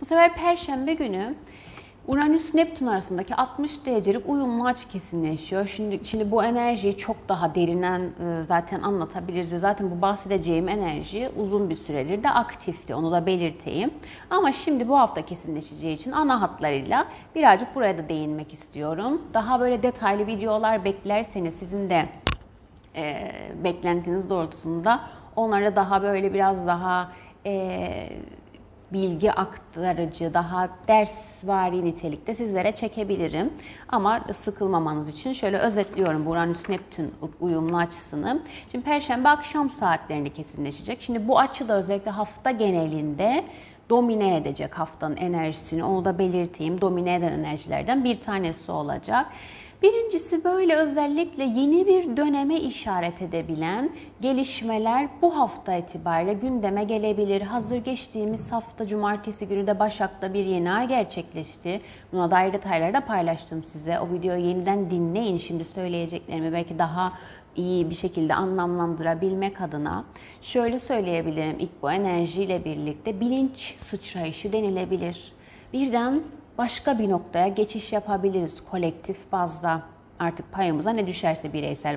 Bu sefer Perşembe günü Uranüs Neptün arasındaki 60 derecelik uyumlu açı kesinleşiyor. Şimdi, şimdi bu enerjiyi çok daha derinen e, zaten anlatabiliriz. Zaten bu bahsedeceğim enerji uzun bir süredir de aktifti. Onu da belirteyim. Ama şimdi bu hafta kesinleşeceği için ana hatlarıyla birazcık buraya da değinmek istiyorum. Daha böyle detaylı videolar beklerseniz sizin de e, beklentiniz doğrultusunda onlara daha böyle biraz daha e, bilgi aktarıcı, daha dersvari nitelikte sizlere çekebilirim. Ama sıkılmamanız için şöyle özetliyorum bu Uranüs-Neptün uyumlu açısını. Şimdi Perşembe akşam saatlerinde kesinleşecek. Şimdi bu açı da özellikle hafta genelinde domine edecek haftanın enerjisini. Onu da belirteyim. Domine eden enerjilerden bir tanesi olacak. Birincisi böyle özellikle yeni bir döneme işaret edebilen gelişmeler bu hafta itibariyle gündeme gelebilir. Hazır geçtiğimiz hafta cumartesi günü de Başak'ta bir yeni ay gerçekleşti. Buna dair detayları da paylaştım size. O videoyu yeniden dinleyin. Şimdi söyleyeceklerimi belki daha iyi bir şekilde anlamlandırabilmek adına şöyle söyleyebilirim. İlk bu enerjiyle birlikte bilinç sıçrayışı denilebilir. Birden başka bir noktaya geçiş yapabiliriz kolektif bazda. Artık payımıza ne düşerse bireysel